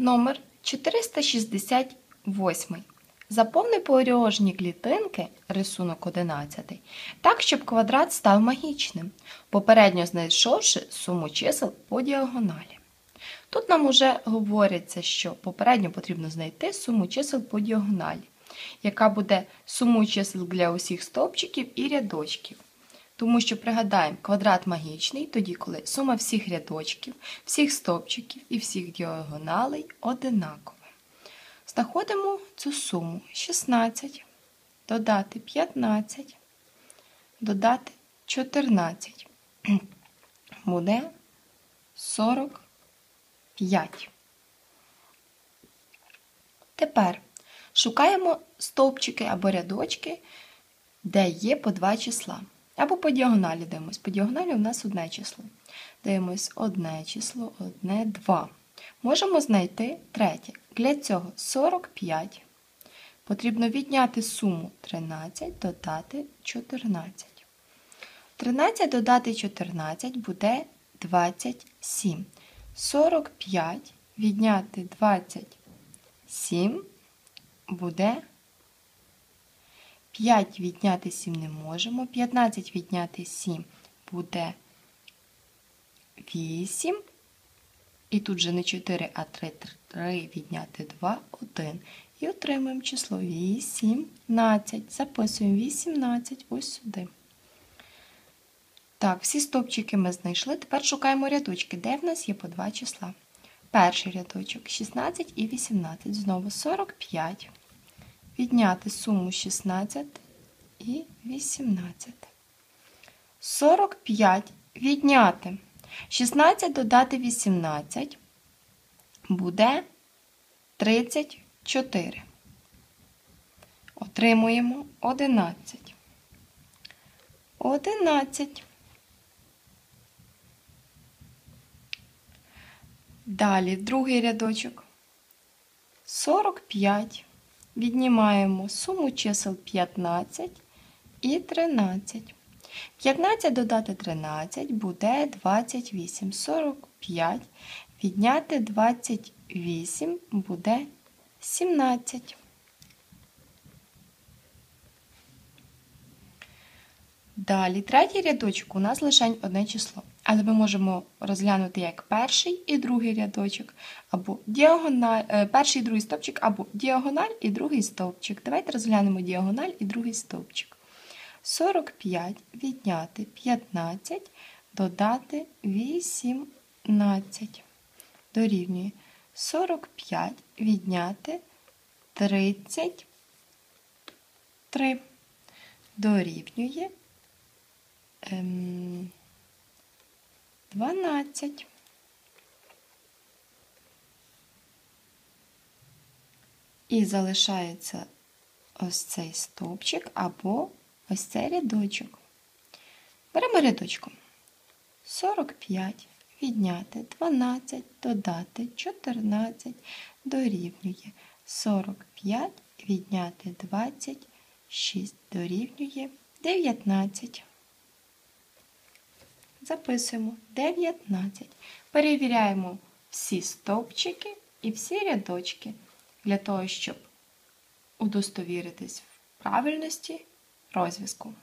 Номер 468. Заповни порожні клітинки, рисунок 11, так, щоб квадрат став магічним, попередньо знайшовши суму чисел по діагоналі. Тут нам уже говориться, що попередньо потрібно знайти суму чисел по діагоналі, яка буде сумою чисел для усіх стовпчиків і рядочків. Тому що пригадаємо, квадрат магічний тоді, коли сума всіх рядочків, всіх стовпчиків і всіх діагоналей одинакова. Знаходимо цю суму 16, додати 15, додати 14. Буде 45. Тепер шукаємо стовпчики або рядочки, де є по два числа. Або по діагоналі дивимось. По діагоналі у нас одне число. Дивимось одне число, одне, два. Можемо знайти третє. Для цього 45. Потрібно відняти суму 13, додати 14. 13 додати 14 буде 27. 45 відняти 27 буде 5 відняти 7 не можемо. 15 відняти 7 буде 8. І тут же не 4, а 3, 3 відняти 2, 1. І отримуємо число 18. Записуємо 18 ось сюди. Так, всі стовпчики ми знайшли. Тепер шукаємо рядочки, де в нас є по два числа. Перший рядочок 16 і 18. Знову 45. Відняти суму 16 і 18. 45 відняти. 16 додати 18 буде 34. Отримуємо 11. 11. Далі другий рядочок. 45. Віднімаємо суму чисел 15 і 13. 15 додати 13 буде 28. 45. Відняти 28 буде 17. Далі, третій рядочок у нас лише одне число. Але ми можемо розглянути як перший і другий рядочок, або діагональ, е, перший і другий стовпчик, або діагональ і другий стовпчик. Давайте розглянемо діагональ і другий стовпчик. 45 відняти 15, додати 18. Дорівнює 45 відняти 33. Дорівнює ем, 12. І залишається ось цей стовпчик або ось цей рядочок. Беремо рядочком. 45 відняти 12, додати 14, дорівнює 45, відняти 26, дорівнює 19. Записуємо 19. Перевіряємо всі стовпчики і всі рядочки для того, щоб удостовіритись в правильності розв'язку.